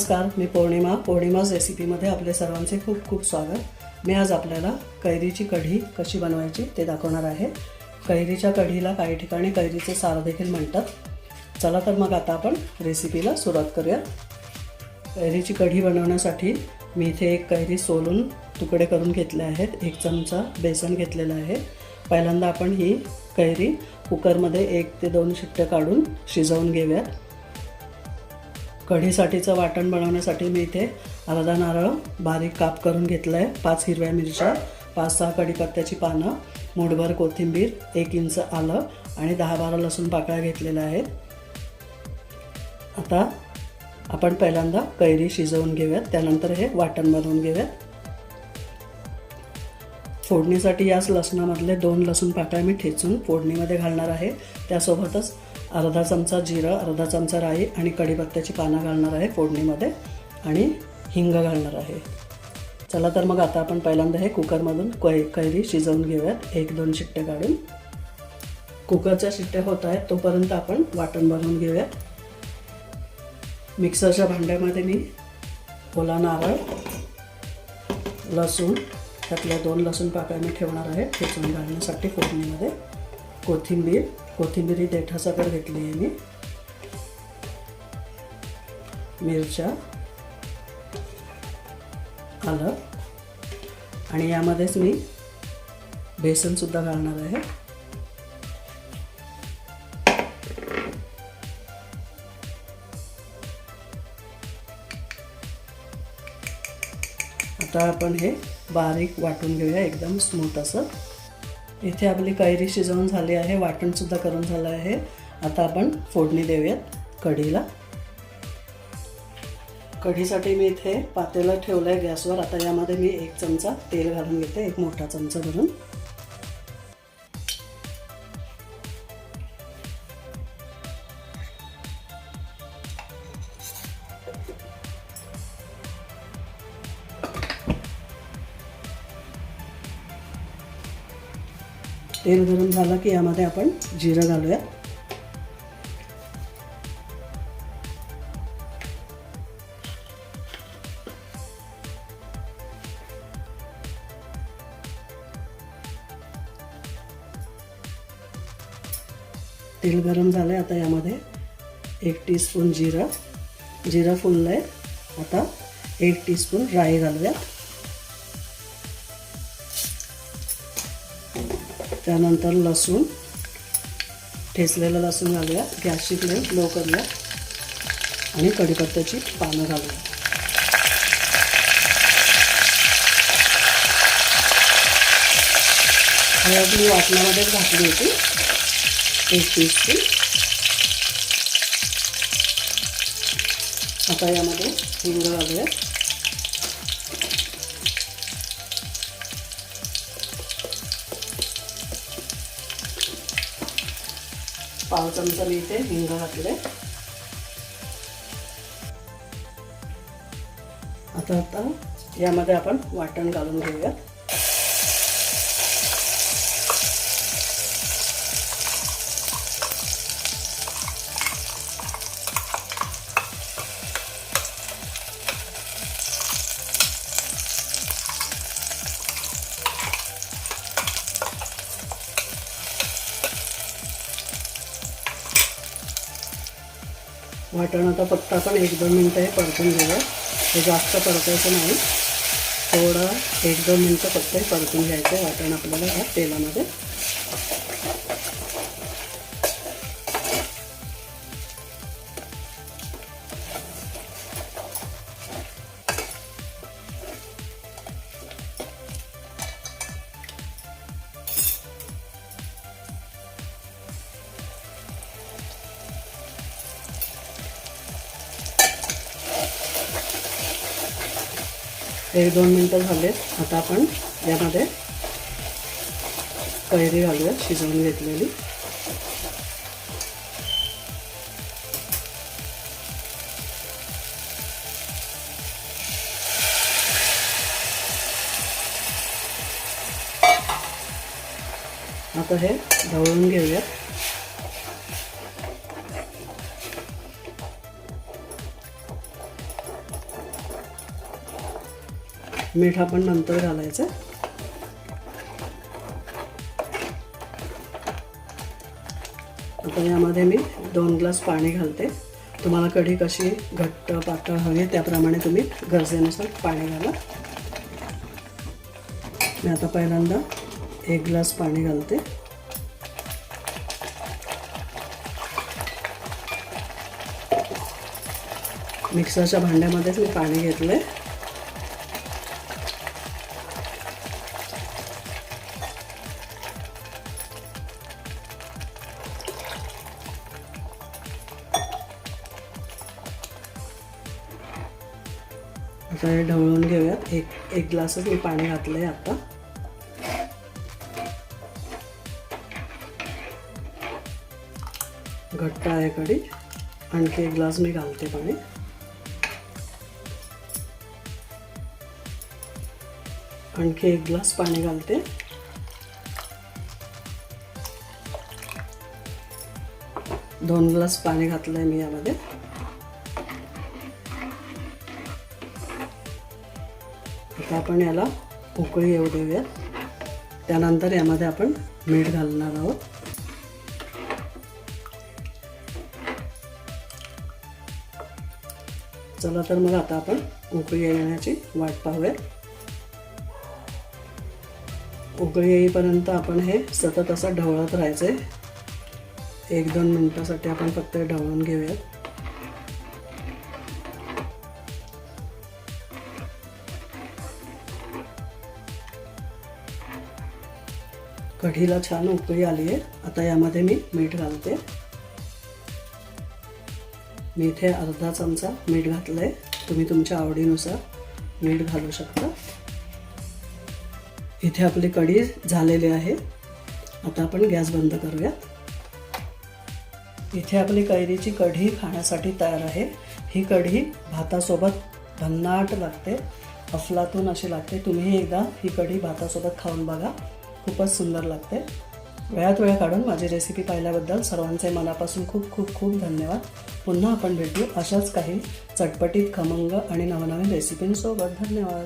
नमस्कार मी पौर्णिमा. पौर्णिमाज रेसिपीमध्ये आपले सर्वांचे खूप खूप स्वागत. मी आज आपल्याला कैरीची कढी कशी बनवायची ते दाखवणार आहे. कैरीच्या कढीला काही ठिकाणी कैरीचे सार देखील म्हणतात. चला तर मग आता आपण रेसिपीला सुरुवात करूया. कैरीची कढी बनवण्यासाठी मी इथे एक कैरी सोलून तुकडे करून घेतले आहेत. एक चमचा बेसन घेतलेलं आहे. पहिल्यांदा आपण ही कैरी कुकरमध्ये एक ते दोन शिट्ट्या काढून शिजवून घेऊयात. कढीसाठीचं वाटण बनवण्यासाठी मी इथे अर्धा नारळ बारीक काप करून घेतलं आहे पाच हिरव्या मिरच्या पाच सहा कढीपत्त्याची पानं मोडभर कोथिंबीर एक इंच आलं आणि दहा बारा लसूण पाकळ्या घेतलेल्या आहेत. आता आपण पहिल्यांदा कैरी शिजवून घेऊयात. त्यानंतर हे वाटण बनवून घेऊयात. फोडणीसाठी याच लसणामधले दोन लसूण पाकळ्या मी ठेचून फोडणीमध्ये घालणार आहे. त्यासोबतच अर्धा चमचा जिरं अर्धा चमचा राई आणि कढीपत्त्याची पानं घालणार आहे फोडणीमध्ये आणि हिंग घालणार आहे. चला तर मग आता आपण पहिल्यांदा हे कुकरमधून कै कैरी शिजवून घेऊयात. एक दोन शिट्टे काढून. कुकरच्या शिट्ट्या होत आहेत तोपर्यंत आपण वाटण बनवून घेऊयात. मिक्सरच्या भांड्यामध्ये मी ओला नारळ लसूण त्यातल्या दोन लसूण पाकळ्या मी ठेवणार आहे ठेचून घालण्यासाठी फोडणीमध्ये. कोथिंबीर कोथिंबीर देठा देठासकट घेतली आहे मी. मिरच्या आलं. आणि यामध्येच मी बेसनसुद्धा घालणार आहे. आता आपण हे बारीक वाटून घेऊया एकदम स्मूथ असं. इथे आपली कैरी शिजवून झाली आहे वाटणसुद्धा करून झालं आहे. आता आपण फोडणी देऊयात कढीला. कढीसाठी मी इथे पातेला ठेवलं आहे गॅसवर. आता यामध्ये मी एक चमचा तेल घालून घेते एक मोठा चमचा भरून. तेल गरम झालं की यामध्ये आपण जिरं घालूया. तेल गरम झालं आहे आता यामध्ये एक टीस्पून जिरं. जिरं फुललं आहे आता एक टीस्पून राई घालूयात. त्यानंतर लसूण ठेचलेलं लसूण घालूया गॅसची फ्लेम लो करूया आणि कढीपत्त्याची पानं घालूया. हळद मी वाटणामध्येच घातली होती. एक पीसची आता यामध्ये हिंग घालूया पाव चमचा मी इथे हिंग घातले. आता आता यामध्ये आपण वाटण घालून घेऊयात. वाटाणाचा पत्ता फक्त आपण एक दोन मिनटं हे परतून घेऊया. हे जास्त परतायचं नाही. थोडं एक दोन मिनटं फक्त हे परतून घ्यायचं आहे वाटण आपल्याला ह्या तेलामध्ये. एक दोन मिनटं झालेत. आता आपण यामध्ये कैरी घालूया शिजवून घेतलेली. आता हे ढवळून घेऊयात. मीठ आपण नंतर घालायचं. आता यामध्ये मी दोन ग्लास पाणी घालते. तुम्हाला कढी कशी घट्ट पातळ हवी त्याप्रमाणे तुम्ही गरजेनुसार पाणी घाला. मी आता पहिल्यांदा एक ग्लास पाणी घालते. मिक्सरच्या भांड्यामध्येच मी पाणी घेतलं आहे आता हे ढवळून घेऊयात. एक एक ग्लासच मी पाणी घातलं आहे आता. घट्ट आहे कढी. आणखी एक ग्लास मी घालते पाणी. आणखी एक ग्लास पाणी घालते. दोन ग्लास पाणी घातलं आहे मी यामध्ये. आता आपण याला उकळी येऊ देऊयात. त्यानंतर यामध्ये आपण मीठ घालणार आहोत. चला तर मग आता आपण उकळी येण्याची वाट पाहूया उकळी येईपर्यंत आपण हे सतत असं ढवळत राहायचं आहे एक दोन मिनटासाठी आपण फक्त ढवळून घेऊयात. कढीला छान उकळी आली आहे. आता यामध्ये मी मीठ घालते. मी इथे अर्धा चमचा मीठ घातलं आहे तुम्ही तुमच्या आवडीनुसार मीठ घालू शकता. इथे आपली कढी झालेली आहे. आता आपण गॅस बंद करूयात. इथे आपली कैरीची कढी खाण्यासाठी तयार आहे. ही कढी भातासोबत भन्नाट लागते. अफलातून अशी लागते. तुम्ही एकदा ही कढी भातासोबत खाऊन बघा. खूपच सुंदर लागते. वेळात वेळ काढून माझी रेसिपी पाहिल्याबद्दल सर्वांचे मनापासून खूप खूप खूप धन्यवाद. पुन्हा आपण भेटू अशाच काही चटपटीत खमंग आणि नवनवीन रेसिपींसोबत धन्यवाद.